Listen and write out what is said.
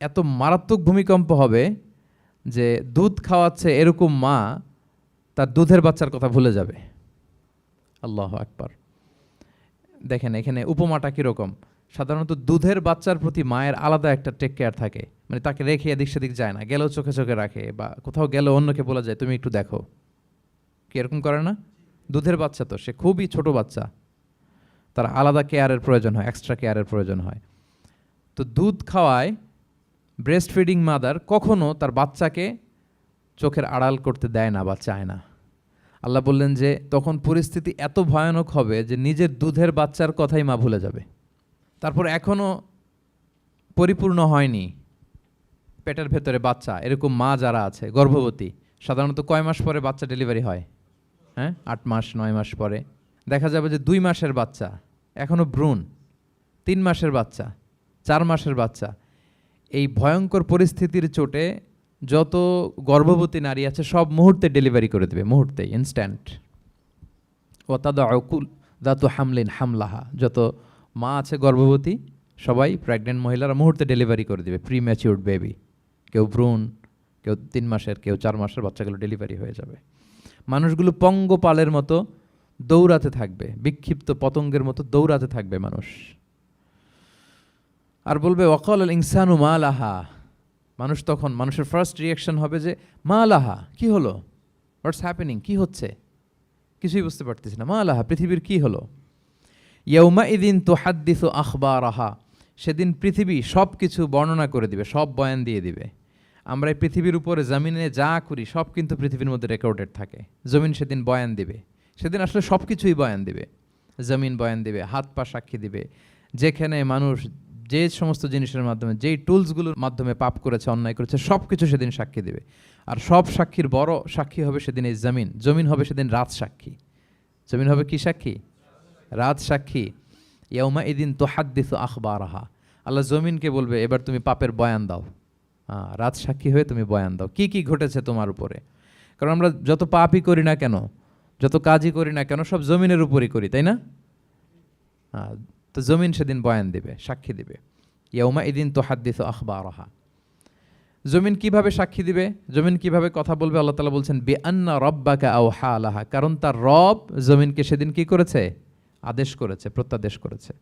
এত মারাত্মক ভূমিকম্প হবে যে দুধ খাওয়াচ্ছে এরকম মা, তার দুধের বাচ্চার কথা ভুলে যাবে। আল্লাহ আকবার। দেখেন, এখানে উপমাটা কীরকম? সাধারণত দুধের বাচ্চার প্রতি মায়ের আলাদা একটা টেক কেয়ার থাকে। মানে তাকে রেখে এদিক সেদিক যায় না, গেলেও চোখে চোখে রাখে বা কোথাও গেলেও অন্যকে বলা যায়, তুমি একটু দেখো। কি এরকম করে না? দুধের বাচ্চা তো, সে খুবই ছোট বাচ্চা। তার আলাদা কেয়ারের প্রয়োজন হয় এক্সট্রা কেয়ারের প্রয়োজন হয়। তো দুধ খাওয়ায় ব্রেস্ট ফিডিং মাদার কখনও তার বাচ্চাকে চোখের আড়াল করতে দেয় না বা চায় না। আল্লাহ বললেন যে, তখন পরিস্থিতি এত ভয়ানক হবে যে নিজের দুধের বাচ্চার কথাই মা ভুলে যাবে। তারপর এখনও পরিপূর্ণ হয়নি পেটের ভেতরে বাচ্চা। এরকম মা যারা আছে, গর্ভবতী, সাধারণত কয় মাস পরে বাচ্চা ডেলিভারি হয়? হ্যাঁ আট মাস, নয় মাস পরে। দেখা যাবে যে দুই মাসের বাচ্চা এখনও ভ্রূণ, তিন মাসের বাচ্চা, চার মাসের বাচ্চা এই ভয়ঙ্কর পরিস্থিতির চোটে যত গর্ভবতী নারী আছে সব মুহূর্তে ডেলিভারি করে দেবে, মুহূর্তে ইনস্ট্যান্ট ও তাদা অকুল দাতু হামলিন হামলাহা। যত মা আছে গর্ভবতী, সবাই প্রেগনেন্ট মহিলারা মুহূর্তে ডেলিভারি করে দেবে প্রি ম্যাচিউর্ড বেবি কেউ ভ্রূণ, কেউ তিন মাসের, কেউ চার মাসের বাচ্চাগুলো ডেলিভারি হয়ে যাবে। মানুষগুলো পঙ্গপালের মতো দৌড়াতে থাকবে, বিক্ষিপ্ত পতঙ্গের মতো দৌড়াতে থাকবে মানুষ। আর বলবে, ওয়াকাল আল ইনসানু মা লাহা মানুষ তখন, মানুষের ফার্স্ট রিয়াকশন হবে যে মা লাহা কি হলো? হোয়াটস হ্যাপেনিং কি হচ্ছে? কিছুই বুঝতে পারতেছি না মা লাহা পৃথিবীর কি হলো? ইয়ৌমা ইদিন তো হাদ্দিস আখবার আহা সেদিন পৃথিবী সব কিছু বর্ণনা করে দিবে, সব বয়ান দিয়ে দিবে। আমরা এই পৃথিবীর উপরে, জমিনে যা করি, সব কিন্তু পৃথিবীর মধ্যে রেকর্ডেড থাকে। জমিন সেদিন বয়ান দিবে। সেদিন আসলে সব কিছুই বয়ান দিবে। জমিন বয়ান দিবে, হাত পা সাক্ষী দিবে। যেখানে মানুষ যে সমস্ত জিনিসের মাধ্যমে, যেই টুলসগুলোর মাধ্যমে পাপ করেছে, অন্যায় করেছে সব কিছু সেদিন সাক্ষী দেবে। আর সব সাক্ষীর বড় সাক্ষী হবে সেদিন এই জমিন। জমিন হবে সেদিন রাত সাক্ষী। জমিন হবে কি সাক্ষী? রাত সাক্ষী। ইয়মা এদিন তো হাত হাদ্দিস আখবারাহা। আল্লাহ জমিনকে বলবে, এবার তুমি পাপের বয়ান দাও। হ্যাঁ রাত সাক্ষী হয়ে তুমি বয়ান দাও। কি কি ঘটেছে তোমার উপরে? কারণ আমরা যত পাপই করি না কেন, যত কাজই করি না কেন, সব জমিনের উপরই করি, তাই না? হ্যাঁ তো জমিন সেদিন বয়ান দিবে, সাক্ষী দিবে। ইয়ৌমা এদিন তো আখবা রহা জমিন কীভাবে সাক্ষী দিবে? জমিন কীভাবে কথা বলবে? আল্লাহ তালা বলছেন বে আন্না রব্বাকা আও হা আলাহা কারণ তার রব জমিনকে সেদিন কি করেছে? আদেশ করেছে, প্রত্যাদেশ করেছে।